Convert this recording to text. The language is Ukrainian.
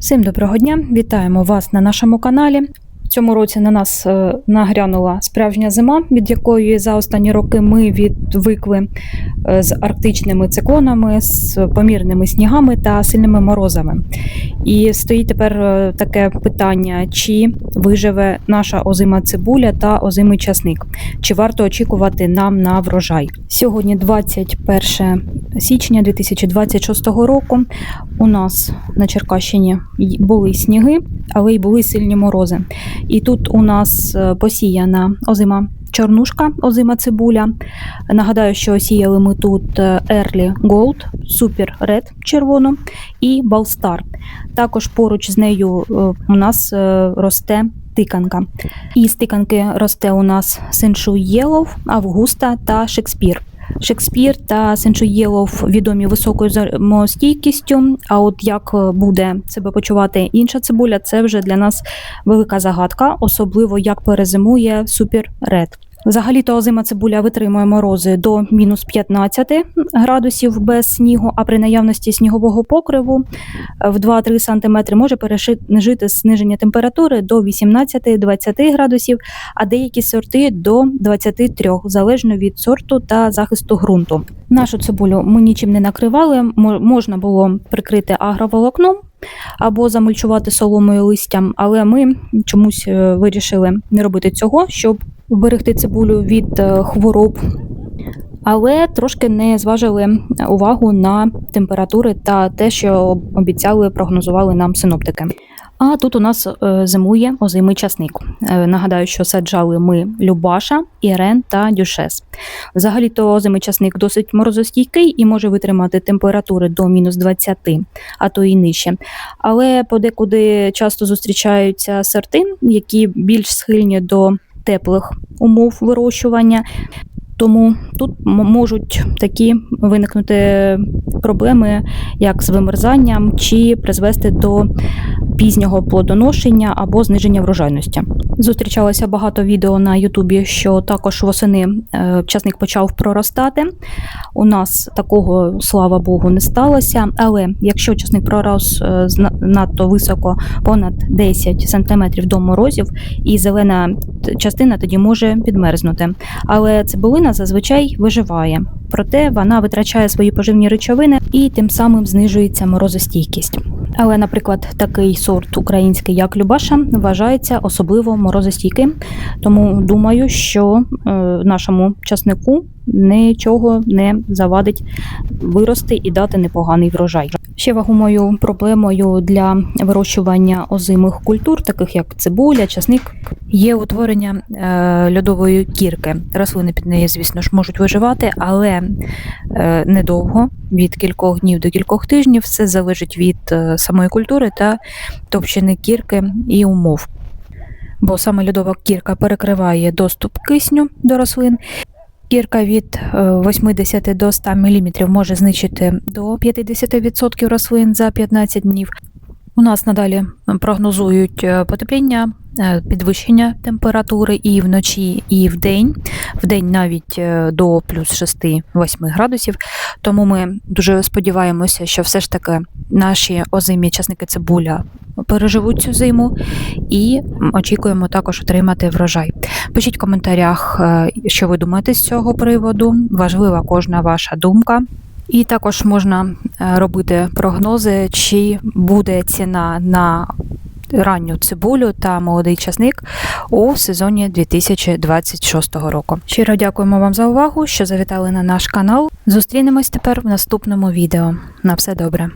Всім доброго дня! Вітаємо вас на нашому каналі. Цьому році на нас е, нагрянула справжня зима, від якої за останні роки ми відвикли е, з арктичними циклонами, з помірними снігами та сильними морозами. І стоїть тепер е, таке питання: чи виживе наша озима цибуля та озимий часник? Чи варто очікувати нам на врожай? Сьогодні 21 січня 2026 року. У нас на Черкащині були сніги, але й були сильні морози. І тут у нас е, посіяна озима чорнушка, озима цибуля. Нагадаю, що сіяли ми тут е, Early Gold, Super Red червону і Ballstar. Також поруч з нею е, у нас росте тиканка. І з тиканки росте у нас Сеншу Єлов, Августа та Шекспір. Шекспір та Сенчуєлов відомі високою зермостійкістю. А от як е, буде себе почувати інша цибуля, це вже для нас велика загадка, особливо як перезимує Супер Ред. Взагалі-то озима цибуля витримує морози до мінус 15 градусів без снігу, а при наявності снігового покриву в 2-3 см може пережити зниження температури до 18-20 градусів, а деякі сорти до 23, залежно від сорту та захисту ґрунту. Нашу цибулю ми нічим не накривали, мо- можна було прикрити агроволокном або замульчувати соломою листям, але ми чомусь е, вирішили не робити цього, щоб вберегти цибулю від е, хвороб. Але трошки не зважили увагу на температури та те, що обіцяли, прогнозували нам синоптики. А тут у нас е, зимує озимий часник. Е, Нагадаю, що саджали ми Любаша, Ірен та Дюшес. Взагалі-то озимий часник досить морозостійкий і може витримати температури до мінус 20, а то і нижче. Але подекуди часто зустрічаються сорти, які більш схильні до теплих умов вирощування. Тому тут можуть такі виникнути проблеми, як з вимерзанням, чи призвести до пізнього плодоношення або зниження врожайності. Зустрічалося багато відео на Ютубі, що також восени е, часник почав проростати. У нас такого, слава Богу, не сталося. Але якщо часник пророс е, надто високо, понад 10 см до морозів, і зелена частина тоді може підмерзнути. Але цибулина зазвичай виживає, проте вона витрачає свої поживні речовини і тим самим знижується морозостійкість. Але, наприклад, такий сорт український, як Любаша, вважається особливо морозостійким, тому думаю, що е, нашому часнику нічого не завадить вирости і дати непоганий врожай. Ще вагомою проблемою для вирощування озимих культур, таких як цибуля, часник, є утворення е, льодової кірки. Рослини під нею, звісно ж, можуть виживати, але е, недовго, від кількох днів до кількох тижнів, все залежить від е, самої культури та товщини кірки і умов. Бо саме льодова кірка перекриває доступ кисню до рослин. Кірка від е, 80 до 100 мм може знищити до 50% рослин за 15 днів. У нас надалі прогнозують е, потепління, е, підвищення температури і вночі, і вдень. Вдень навіть е, до плюс 6-8 градусів. Тому ми дуже сподіваємося, що все ж таки наші озимі часники цибуля переживуть цю зиму і очікуємо також отримати врожай. Пишіть в коментарях, е, що ви думаєте з цього приводу. Важлива кожна ваша думка. І також можна е, робити прогнози, чи буде ціна на ранню цибулю та молодий часник у сезоні 2026 року. Щиро дякуємо вам за увагу, що завітали на наш канал. Зустрінемось тепер в наступному відео. На все добре.